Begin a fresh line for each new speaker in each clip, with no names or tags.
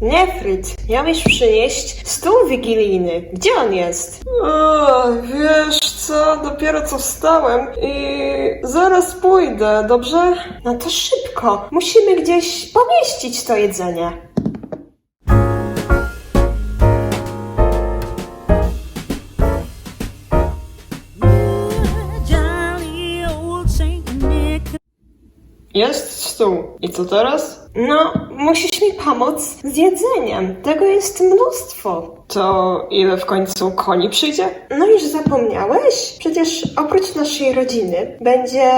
Nefryt, miałeś przynieść stół wigilijny. Gdzie on jest? O, wiesz co, dopiero co wstałem i zaraz pójdę, dobrze? No to szybko, musimy gdzieś pomieścić to jedzenie. Jest stół. I co teraz? No, musisz mi pomóc z jedzeniem. Tego jest mnóstwo. To ile w końcu koni przyjdzie? No już zapomniałeś? Przecież oprócz naszej rodziny będzie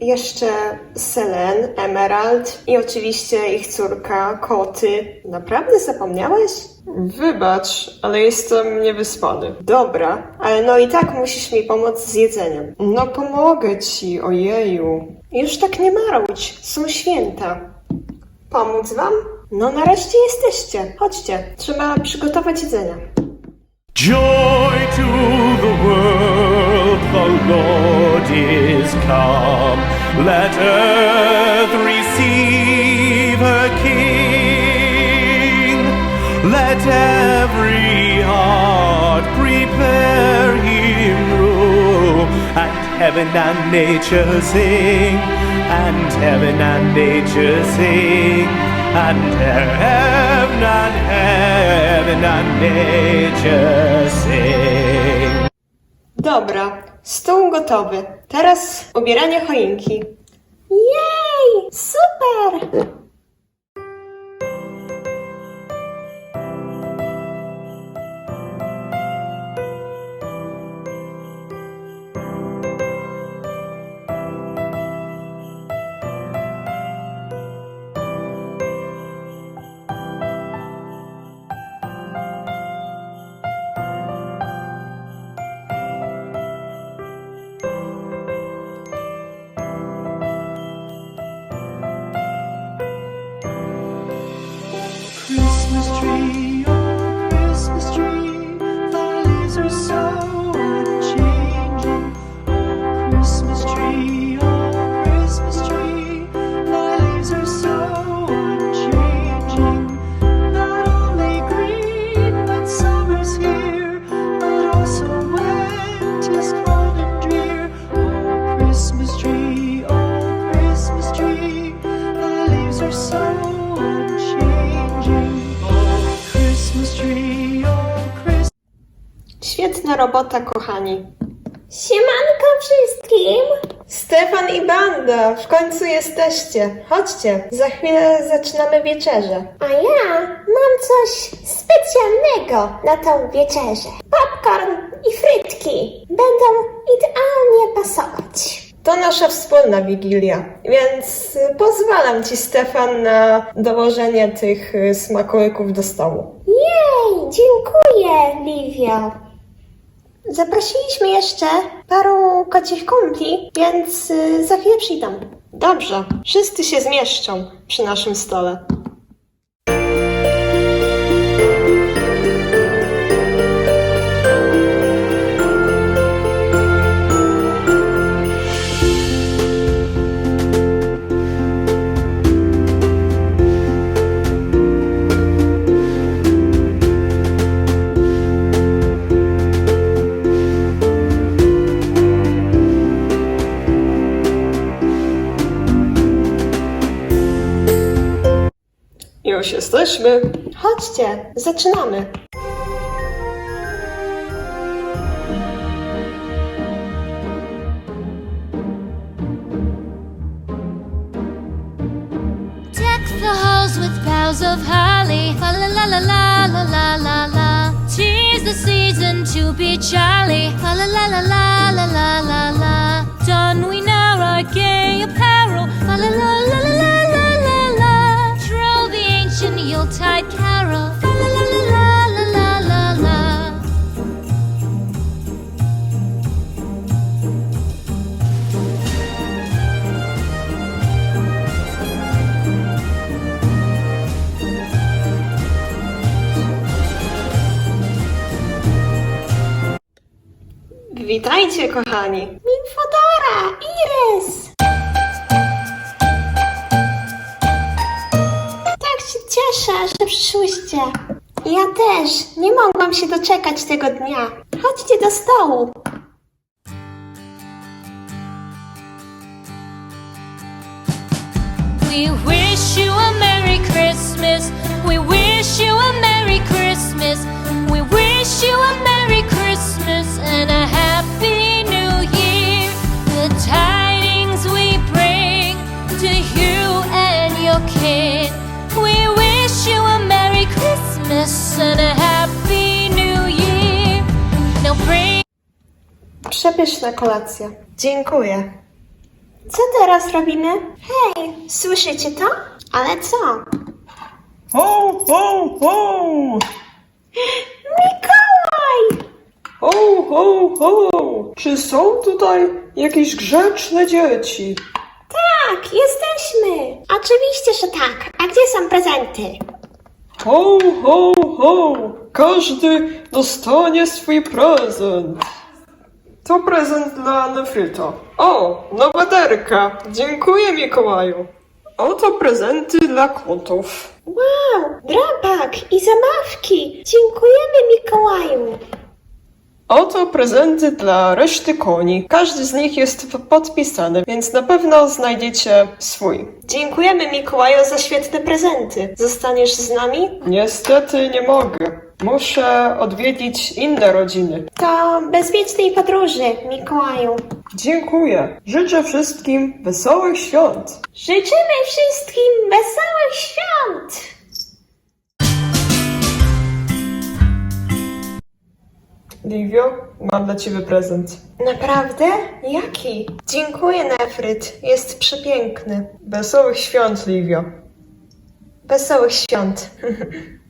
jeszcze Selen, Emerald i oczywiście ich córka, koty. Naprawdę zapomniałeś? Wybacz, ale jestem niewyspany. Dobra, ale no i tak musisz mi pomóc z jedzeniem. No pomogę ci, ojeju. Już tak nie marudź, są święta. Pomóc wam? No nareszcie jesteście. Chodźcie, trzeba przygotować jedzenie.
Joy to the world, the Lord is come. Let earth receive her King. Let every heaven and nature sing, and heaven and nature sing, and heaven and heaven and nature sing.
Dobra, stół gotowy. Teraz ubieranie choinki.
Jej, super!
Świetna robota, kochani.
Siemanko wszystkim!
Stefan i banda, w końcu jesteście. Chodźcie, za chwilę zaczynamy wieczerzę.
A ja mam coś specjalnego na tą wieczerzę. Popcorn i frytki będą idealnie pasować.
To nasza wspólna wigilia, więc pozwalam ci, Stefan, na dołożenie tych smakołyków do stołu.
Jej, dziękuję, Livio. Zaprosiliśmy jeszcze paru kocich kumpli,
Więc y, za chwilę przyjdą. Dobrze, wszyscy się zmieszczą przy naszym stole. Już jesteśmy. Chodźcie, zaczynamy.
Deck the halls with boughs of holly. Fa la la la la la la la la. Tis the season to be jolly. Fa la la la la la la la la. Don we now our gay apparel. Fa la la la la la la
Witajcie, kochani.
Infodora, Iris.
Tak się
cieszę, że przyszłyście. Ja też. Nie mogłam się doczekać tego dnia. Chodźcie do stołu.
We wish you a Merry Christmas. We wish you a Merry Christmas. We wish you a Merry Christmas and a Happy New Year. The tidings we bring to you and your kid. We wish you a Merry Christmas and a Happy New Year. Now bring.
Przepyszna kolacja. Dziękuję.
Co teraz robimy? Hej, słyszycie to? Ale co?
Ho, ho, ho! Ho, ho, ho! Czy są tutaj jakieś grzeczne dzieci?
Tak, jesteśmy. Oczywiście, że tak. A gdzie są prezenty?
Ho, ho, ho! Każdy dostanie swój prezent. To prezent dla Nefryta. O, nowa derka. Dziękuję Mikołaju. Oto prezenty dla kotów.
Wow, drapak i zabawki. Dziękujemy Mikołaju.
Oto prezenty dla reszty koni. Każdy z nich jest podpisany, więc na pewno znajdziecie swój. Dziękujemy Mikołaju za świetne prezenty. Zostaniesz z nami? Niestety nie mogę. Muszę odwiedzić inne rodziny.
To bezpiecznej podróży, Mikołaju.
Dziękuję. Życzę wszystkim wesołych świąt.
Życzymy wszystkim wesołych świąt!
Livio, mam dla ciebie prezent. Naprawdę? Jaki? Dziękuję, Nefryt. Jest przepiękny. Wesołych świąt, Livio. Wesołych świąt.